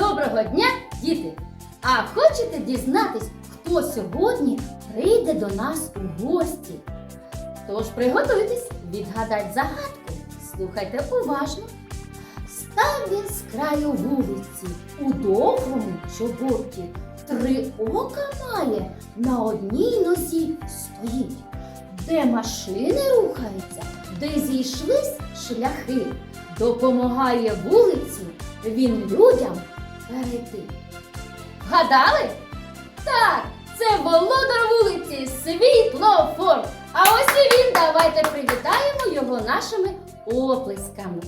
Доброго дня, діти! А хочете дізнатись, хто сьогодні прийде до нас у гості? Тож приготуйтесь відгадать загадку. Слухайте уважно. Став він з краю вулиці у довгому чоботі. Три ока має, на одній нозі стоїть. Де машини рухаються, де зійшлись шляхи, допомагає вулиці він людям перейти. Вгадали? Так, це володар вулиці Світлофор. А ось і він. Давайте привітаємо його нашими оплесками.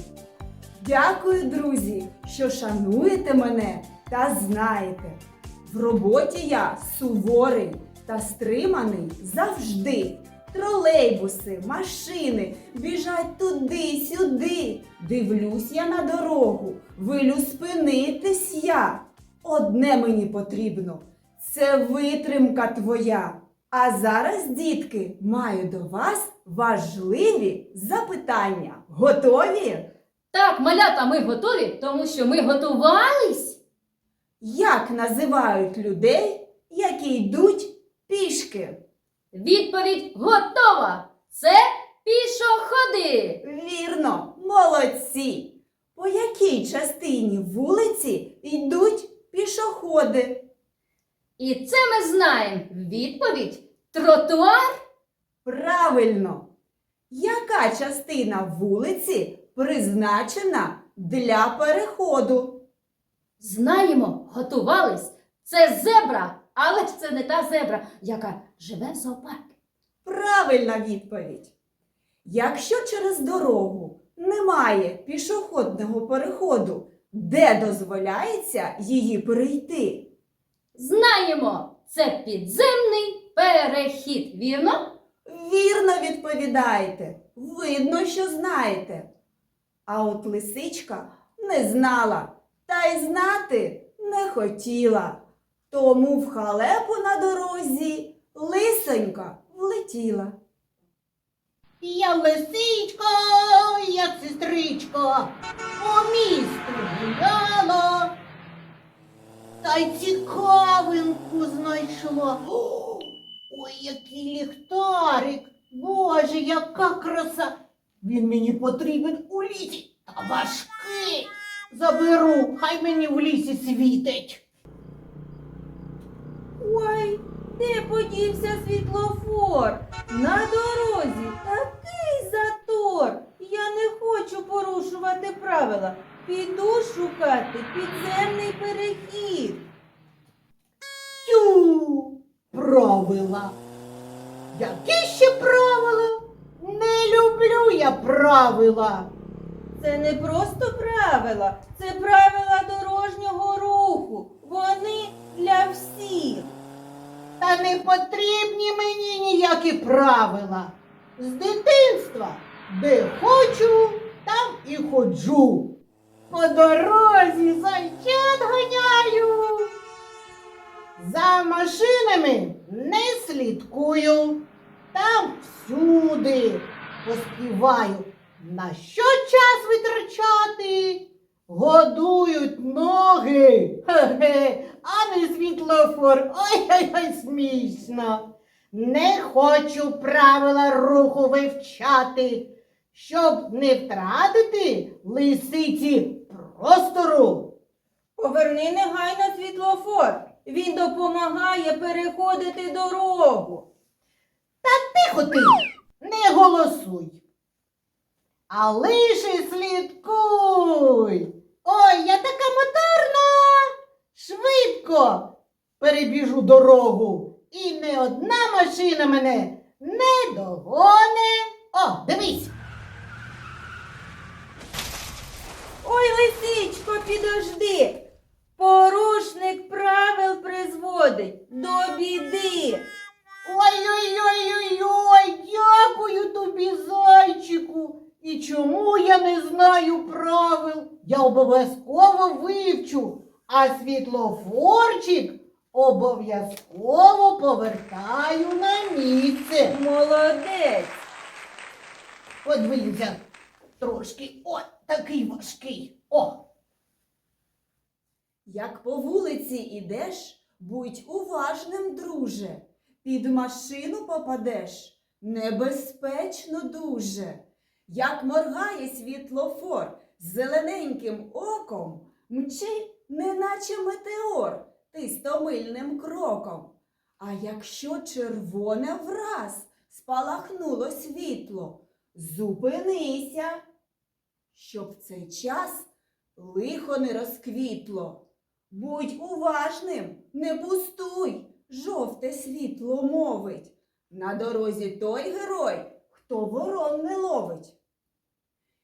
Дякую, друзі, що шануєте мене та знаєте. В роботі я суворий та стриманий завжди. Тролейбуси, машини біжать туди-сюди. Дивлюсь я на дорогу, вилю спинитись я. Одне мені потрібно це витримка твоя. А зараз, дітки, маю до вас важливі запитання. Готові? Так, малята, ми готові, тому що ми готувались. Як називають людей, які йдуть пішки? Відповідь готова. Це пішоходи. Вірно, молодці! По якій частині вулиці йдуть пішоходи? І це ми знаємо. Відповідь тротуар. Правильно! Яка частина вулиці призначена для переходу? Знаємо, готувались. Це зебра, але ж це не та зебра, яка живе в зоопарку. Правильна відповідь. Якщо через дорогу немає пішохідного переходу, де дозволяється її перейти? Знаємо, це підземний перехід, вірно? Вірно відповідаєте. Видно, що знаєте. А от лисичка не знала та й знати не хотіла. Тому в халепу на дорозі лисонька влетіла. Я лисичка, я сестричка, по місту гуляла, та й цікавинку знайшла. Ой, який ліхтарик! Боже, яка краса! Він мені потрібен у лісі, та важкий. Заберу, хай мені в лісі світить. Ой, де подівся світлофор? На дорозі такий затор. Я не хочу порушувати правила. Піду шукати підземний перехід. Тю, правила. Які ще правила? Не люблю я правила. Це не просто правила, це правила дорожнього руху. Вони для всіх. Та не потрібні мені ніякі правила. З дитинства, де хочу, там і ходжу. По дорозі зайчат ганяю. За машинами не слідкую. Там всюди поспіваю. На що час витрачати? Годують ноги. Хе-хе, а не світлофор. Ой-ой-ой, смішно. Не хочу правила руху вивчати, щоб не втратити лисиці простору. Поверни негайно світлофор. Він допомагає переходити дорогу. Та Тихо ти, не голосуй. А лише слідкуй. Ой, я така моторна. Швидко перебіжу дорогу. І не одна машина мене не догоне. О, дивись. Ой, лисичко, підожди. Порушник правил призводить до біди. Ой-ой-ой-ой-ой, дякую тобі, зайчику. І чому я не знаю правил? Я обов'язково вивчу, а світлофорчик обов'язково повертаю на місце. Молодець. Подивіться трошки. О, такий важкий. О. Як по вулиці ідеш, будь уважним, друже. Під машину попадеш, небезпечно дуже. Як моргає світлофор з зелененьким оком, мчи, неначе метеор, ти стомильним кроком. А якщо червоне враз спалахнуло світло, зупинися, щоб в цей час лихо не розквітло. Будь уважним, не пустуй, жовте світло мовить. На дорозі той герой, хто ворон не ловить.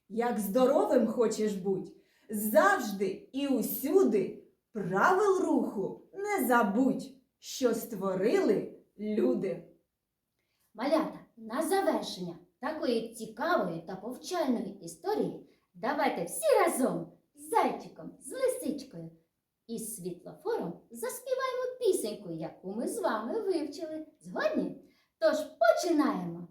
Як здоровим хочеш буть, завжди і усюди правил руху не забудь, що створили люди. Малята, на завершення такої цікавої та повчальної історії давайте всі разом з зайчиком, з лисичкою і світлофором заспіваємо пісеньку, яку ми з вами вивчили. Згодні? Тож починаємо!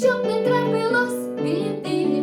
Щоб не трапилось біди.